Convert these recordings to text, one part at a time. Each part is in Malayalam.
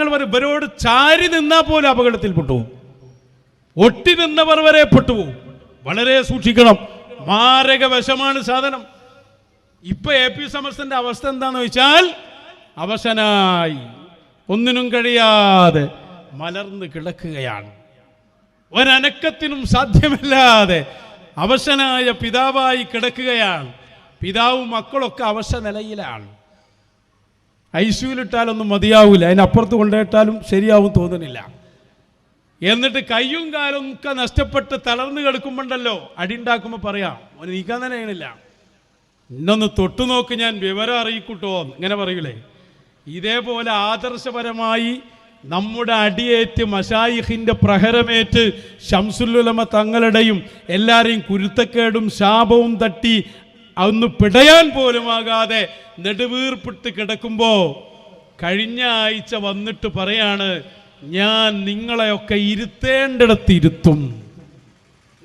ഞങ്ങൾ പറയും ഇവരോട് ചാരി നിന്നാൽ പോലും അപകടത്തിൽ പെട്ടുപോകും ഒട്ടി നിന്നവർ വരെ പെട്ടുപോകും വളരെ സൂക്ഷിക്കണം. മാരക വശമാണ് സാധനം. ഇപ്പൊ എ പി സമസ്തന്റെ അവസ്ഥ എന്താന്ന് വെച്ചാൽ അവശനായി. ഒന്നിനും കഴിയാതെ മലർന്ന് കിടക്കുകയാണ്. ഒരനക്കത്തിനും സാധ്യമല്ലാതെ അവശനായ പിതാവായി കിടക്കുകയാണ്. പിതാവും മക്കളൊക്കെ അവശ നിലയിലാണ് ഐസിയുലിട്ടാലൊന്നും മതിയാവില്ല അതിനപ്പുറത്ത് കൊണ്ടുപോയിട്ടാലും ശരിയാവും തോന്നുന്നില്ല എന്നിട്ട് കയ്യും കാലും ഒക്കെ നഷ്ടപ്പെട്ട് തളർന്നു കിടക്കുമ്പോണ്ടല്ലോ. അടിയുണ്ടാക്കുമ്പോൾ പറയാം ഓന് നീക്കാൻ തന്നെ ചെയ്യണില്ല. ഇന്നൊന്ന് തൊട്ടു നോക്ക് ഞാൻ വിവരം അറിയിക്കൂട്ടോ. ഇങ്ങനെ പറയൂലേ. ഇതേപോലെ ആദർശപരമായി നമ്മുടെ അടിയേറ്റ് മഷായിഖിന്റെ പ്രഹരമേറ്റ് ഷംസുല്ലുലമ തങ്ങളുടെയും എല്ലാവരെയും കുരുത്തക്കേടും ശാപവും തട്ടി അന്ന് പിടയാൻ പോലുമാകാതെ നെടുവീർപ്പിട്ട് കിടക്കുമ്പോൾ കഴിഞ്ഞ ആഴ്ച വന്നിട്ട് പറയാണ് ഞാൻ നിങ്ങളെയൊക്കെ ഇരുത്തേണ്ടിടത്ത് ഇരുത്തും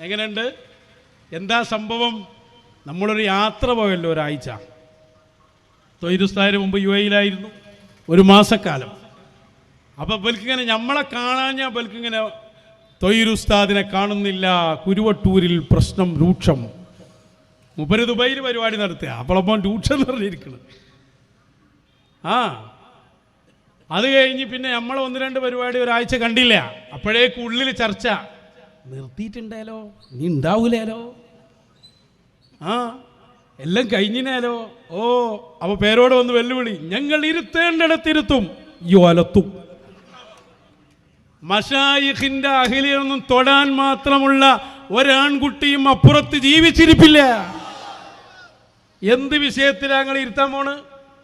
എങ്ങനെയുണ്ട്? എന്താ സംഭവം? നമ്മളൊരു യാത്ര പോയല്ലോ ഒരാഴ്ച. തൊയിരുസ്ഥായിരം മുമ്പ് യു എയിലായിരുന്നു ഒരു മാസക്കാലം. അപ്പോൾ ബൽക്കിങ്ങനെ നമ്മളെ കാണാഞ്ഞാൽ ബൽക്കിങ്ങനെ തൊയിരുസ്താദിനെ കാണുന്നില്ല കുരുവട്ടൂരിൽ പ്രശ്നം രൂക്ഷം. മുപ്പര് ദുബൈയിൽ പരിപാടി നടത്തുക. അപ്പോളപ്പം എന്ന് പറഞ്ഞിരിക്കുന്നത് ആ. അത് കഴിഞ്ഞ് പിന്നെ നമ്മൾ ഒന്ന് രണ്ട് പരിപാടി ഒരാഴ്ച കണ്ടില്ല. അപ്പോഴേക്ക് ഉള്ളിൽ ചർച്ച. നിർത്തിയിട്ടുണ്ടേലോ നീ ഉണ്ടാവൂലേലോ? ആ. എല്ലാം കഴിഞ്ഞിനാലോ? ഓ അപ്പോൾ പേരോട് വന്ന് വെല്ലുവിളി. ഞങ്ങൾ ഇരുത്തേണ്ടിടത്തിരുത്തും. ഈ ഒലത്തും അഹിലിയൊന്നും തൊടാൻ മാത്രമുള്ള ഒരാൺകുട്ടിയും അപ്പുറത്ത് ജീവിച്ചിരിപ്പില്ല. എന്ത് വിഷയത്തിലാണ് ഇരുത്താൻ പോണ്?